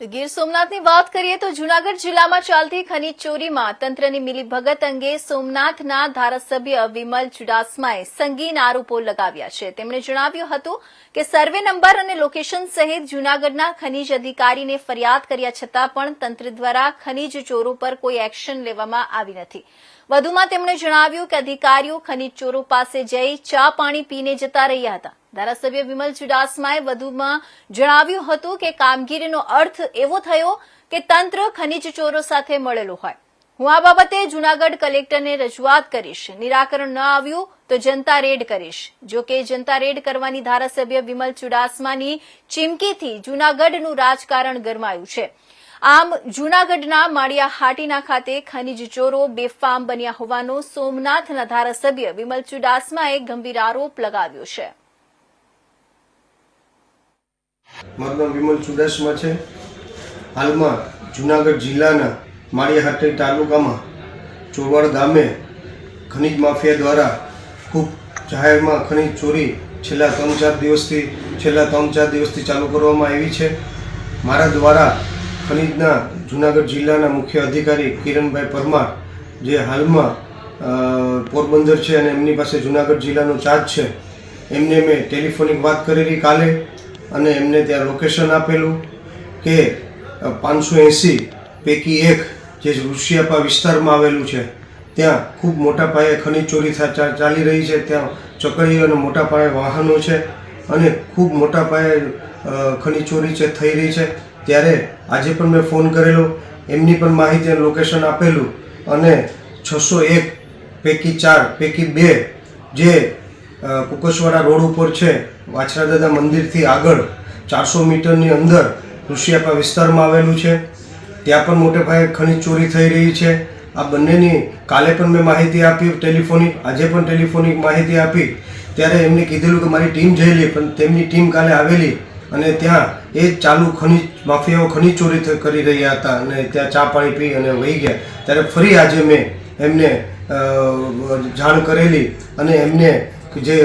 ગીર સોમનાથની વાત કરીએ તો જૂનાગઢ જિલ્લામાં ચાલતી ખનીજ ચોરીમાં તંત્રની મિલીભગત અંગે સોમનાથના ધારાસભ્ય વિમલ ચુડાસમાએ સંગીન આરોપો લગાવ્યા છે. તેમણે જણાવ્યું હતું કે સર્વે નંબર અને લોકેશન સહિત જૂનાગઢના ખનીજ અધિકારીને ફરિયાદ કર્યા છતાં પણ તંત્ર દ્વારા ખનીજ ચોરો પર કોઈ એક્શન લેવામાં આવી નથી. વધુમાં તેમણે જણાવ્યું કે અધિકારીઓ ખનીજ ચોરો પાસે જઈ ચા પાણી પીને જતા રહ્યા હતા. ધારાસભ્ય વિમલ ચુડાસમાએ વધુમાં જણાવ્યું હતું કે કામગીરીનો અર્થ એવો થયો કે તંત્ર ખનીજ ચોરો સાથે મળેલું હોય. હું આ બાબતે જૂનાગઢ કલેક્ટરને રજૂઆત કરીશ. નિરાકરણ ન આવ્યું તો જનતા રેડ કરીશ. જો કે જનતા રેડ કરવાની ધારાસભ્ય વિમલ ચુડાસમાની ચીમકીથી જૂનાગઢનું રાજકારણ ગરમાયું છે. આમ, જૂનાગઢના માળિયા હાટીના ખાતે ખનીજ ચોરો બેફામ બન્યા હોવાનો સોમનાથના ધારાસભ્ય વિમલ ચુડાસમાએ ગંભીર આરોપ લગાવ્યો છે. મારું નામ વિમલ ચુડાસમા છે. હાલમાં જુનાગઢ જિલ્લાના માળિયાહાટી તાલુકામાં ચોરવાડ ગામે ખનિજ માફિયા દ્વારા ખૂબ જાહેરમાં ખનિજ ચોરી છેલ્લા ત્રણ ચાર દિવસથી, છેલ્લા ત્રણ ચાર દિવસથી ચાલુ કરવામાં આવી છે. મારા દ્વારા ખનિજના જુનાગઢ જિલ્લાના મુખ્ય અધિકારી કિરણભાઈ પરમાર જે હાલમાં પોરબંદર છે અને એમની પાસે જુનાગઢ જિલ્લાનો ચાર્જ છે. એમને મેં ટેલિફોનિક વાત કરેલી કાલે. અને એમને ત્યાં લોકેશન આપેલું કે પાંચસો એંસી પૈકી એક જે ઋષિયાપા વિસ્તારમાં આવેલું છે, ત્યાં ખૂબ મોટા પાયે ખનિજ ચોરી ચાલી રહી છે. ત્યાં ચકડીઓ અને મોટા પાયે વાહનો છે અને ખૂબ મોટા પાયે ખનિજ ચોરી છે, થઈ રહી છે. ત્યારે આજે પણ મેં ફોન કરેલો, એમની પણ માહિતી અને લોકેશન આપેલું અને છસો એક પૈકી ચાર, પૈકી બે જે કુકસવાડા રોડ ઉપર છે વાછરા દાદા મંદિરથી આગળ ચારસો મીટરની અંદર ઋષિયાપા વિસ્તારમાં આવેલું છે. ત્યાં પણ મોટે પાયે ખનિજ ચોરી થઈ રહી છે. આ બંનેની કાલે પણ મેં માહિતી આપી, ટેલિફોનિક, આજે પણ ટેલિફોનિક માહિતી આપી. ત્યારે એમને કીધેલું કે મારી ટીમ જયેલી પણ તેમની ટીમ કાલે આવેલી અને ત્યાં એ ચાલુ ખનિજ, માફિયાઓ ખનિજ ચોરી કરી રહ્યા હતા અને ત્યાં ચા પાણી પી અને વહી ગયા. ત્યારે ફરી આજે મેં એમને જાણ કરેલી અને એમને જે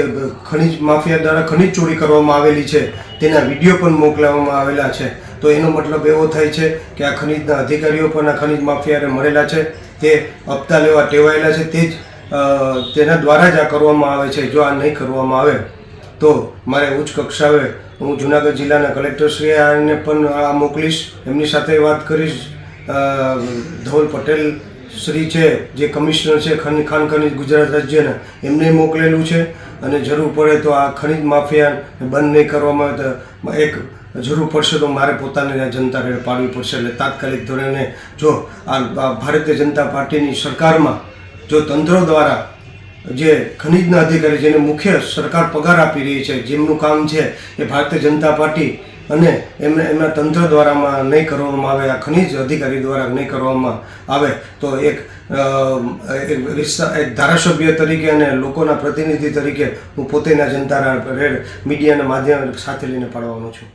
ખનિજ માફિયા દ્વારા ખનિજ ચોરી કરવામાં આવેલી છે, તેના વીડિયો પણ મોકલાવવામાં આવેલા છે. તો એનો મતલબ એવો થાય છે કે આ ખનિજના અધિકારીઓ પણ આ ખનિજ માફિયાને મળેલા છે, તે હપ્તા લેવા ટેવાયેલા છે, તે જ તેના દ્વારા જ આ કરવામાં આવે છે, જો આ નહીં કરવામાં આવે, તો મારે ઉચ્ચ કક્ષાએ હું જુનાગઢ જિલ્લાના કલેક્ટરશ્રીને પણ આ મોકલીશ. એમની સાથે વાત કરીશ. ધવલ પટેલ શ્રી છે, જે કમિશનર છે, ખન, ખાન ખનિજ ગુજરાત રાજ્યના એમને મોકલેલું છે. અને જરૂર પડે તો આ ખનિજ માફિયા બંધ નહીં કરવામાં આવે તો એક જરૂર પડશે તો મારે પોતાને જનતા રેડ પાડવી પડશે. એટલે તાત્કાલિક ધોરણે જો આ ભારતીય જનતા પાર્ટીની સરકારમાં જો તંત્ર દ્વારા જે ખનિજના અધિકારી જેને મુખ્ય સરકાર પગાર આપી રહી છે, જેમનું કામ છે એ ભારતીય જનતા પાર્ટી અને એમને એમના તંત્ર દ્વારામાં નહીં કરવામાં આવે, આ ખનિજ અધિકારી દ્વારા નહીં કરવામાં આવે, તો એક એક ધારાસભ્ય તરીકે અને લોકોના પ્રતિનિધિ તરીકે હું પોતેના જનતા રેડ મીડિયાના માધ્યમ સાથે લઈને પાડવાનો છું.